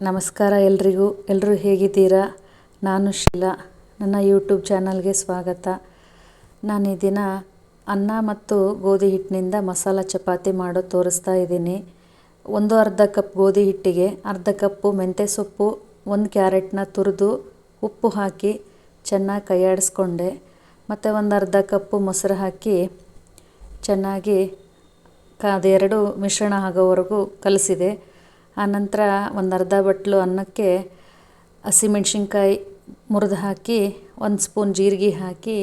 ನಮಸ್ಕಾರ ಎಲ್ರಿಗೂ. ಎಲ್ಲರೂ ಹೇಗಿದ್ದೀರಾ? ನಾನು ಶೀಲಾ. ನನ್ನ ಯೂಟ್ಯೂಬ್ ಚಾನಲ್ಗೆ ಸ್ವಾಗತ. ನಾನು ಈ ದಿನ ಅನ್ನ ಮತ್ತು ಗೋಧಿ ಹಿಟ್ಟಿನಿಂದ ಮಸಾಲ ಚಪಾತಿ ಮಾಡೋ ತೋರಿಸ್ತಾ ಇದ್ದೀನಿ. ಒಂದು ಅರ್ಧ ಕಪ್ ಗೋಧಿ ಹಿಟ್ಟಿಗೆ, ಅರ್ಧ ಕಪ್ಪು ಮೆಂತ್ಯ ಸೊಪ್ಪು, ಒಂದು ಕ್ಯಾರೆಟ್ನ ತುರಿದು ಉಪ್ಪು ಹಾಕಿ ಚೆನ್ನಾಗಿ ಕೈಯಾಡಿಸ್ಕೊಂಡೆ. ಮತ್ತು ಒಂದು ಅರ್ಧ ಕಪ್ಪು ಮೊಸರು ಹಾಕಿ ಚೆನ್ನಾಗಿ ಕ ಅದೆರಡು ಮಿಶ್ರಣ ಆಗೋವರೆಗೂ ಕಲಸಿದೆ. ಆನಂತರ ಒಂದು ಅರ್ಧ ಬಟ್ಲು ಅನ್ನಕ್ಕೆ ಹಸಿಮೆಣ್ಸಿನ್ಕಾಯಿ ಮುರಿದು ಹಾಕಿ, ಒಂದು ಸ್ಪೂನ್ ಜೀರಿಗೆ ಹಾಕಿ,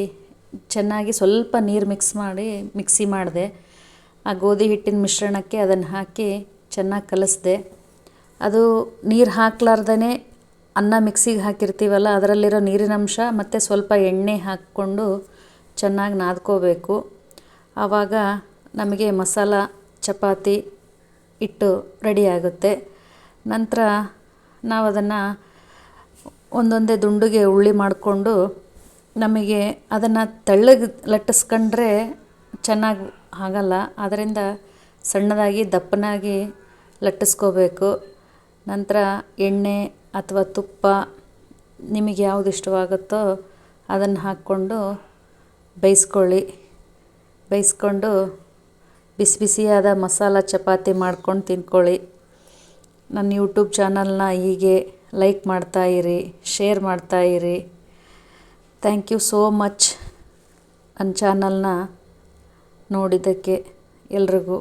ಚೆನ್ನಾಗಿ ಸ್ವಲ್ಪ ನೀರು ಮಿಕ್ಸ್ ಮಾಡಿ ಮಿಕ್ಸಿ ಮಾಡಿದೆ. ಆ ಗೋಧಿ ಹಿಟ್ಟಿನ ಮಿಶ್ರಣಕ್ಕೆ ಅದನ್ನು ಹಾಕಿ ಚೆನ್ನಾಗಿ ಕಲಿಸ್ದೆ. ಅದು ನೀರು ಹಾಕ್ಲಾರ್ದೇ ಅನ್ನ ಮಿಕ್ಸಿಗೆ ಹಾಕಿರ್ತೀವಲ್ಲ, ಅದರಲ್ಲಿರೋ ನೀರಿನಂಶ ಮತ್ತು ಸ್ವಲ್ಪ ಎಣ್ಣೆ ಹಾಕ್ಕೊಂಡು ಚೆನ್ನಾಗಿ ನಾದ್ಕೋಬೇಕು. ಆವಾಗ ನಮಗೆ ಮಸಾಲ, ಚಪಾತಿ ಹಿಟ್ಟು ರೆಡಿಯಾಗುತ್ತೆ ನಂತರ ನಾವು ಅದನ್ನು ಒಂದೊಂದೇ ದುಂಡುಗೆ ಉಳ್ಳಿ ಮಾಡಿಕೊಂಡು ನಮಗೆ ಅದನ್ನು ತೆಳ್ಳಗೆ ಲಟ್ಟಿಸ್ಕೊಂಡ್ರೆ ಚೆನ್ನಾಗಿ ಆಗಲ್ಲ. ಆದ್ದರಿಂದ ಸಣ್ಣದಾಗಿ ದಪ್ಪನಾಗಿ ಲಟ್ಟಿಸ್ಕೋಬೇಕು. ನಂತರ ಎಣ್ಣೆ ಅಥವಾ ತುಪ್ಪ ನಿಮಗೆ ಯಾವುದು ಇಷ್ಟವಾಗುತ್ತೋ ಅದನ್ನು ಹಾಕ್ಕೊಂಡು ಬೇಯಿಸ್ಕೊಳ್ಳಿ. ಬೇಯಿಸ್ಕೊಂಡು ಬಿಸಿ ಬಿಸಿಯಾದ ಮಸಾಲ ಚಪಾತಿ ಮಾಡ್ಕೊಂಡು ತಿಂದ್ಕೊಳ್ಳಿ. ನನ್ನ ಯೂಟ್ಯೂಬ್ ಚಾನಲ್ನ ಹೀಗೆ ಲೈಕ್ ಮಾಡ್ತಾಯಿರಿ ಶೇರ್ ಮಾಡ್ತಾಯಿರಿ ಥ್ಯಾಂಕ್ ಯು ಸೋ ಮಚ್ ನನ್ನ ಚಾನಲ್ನ ನೋಡಿದ್ದಕ್ಕೆ ಎಲ್ರಿಗೂ.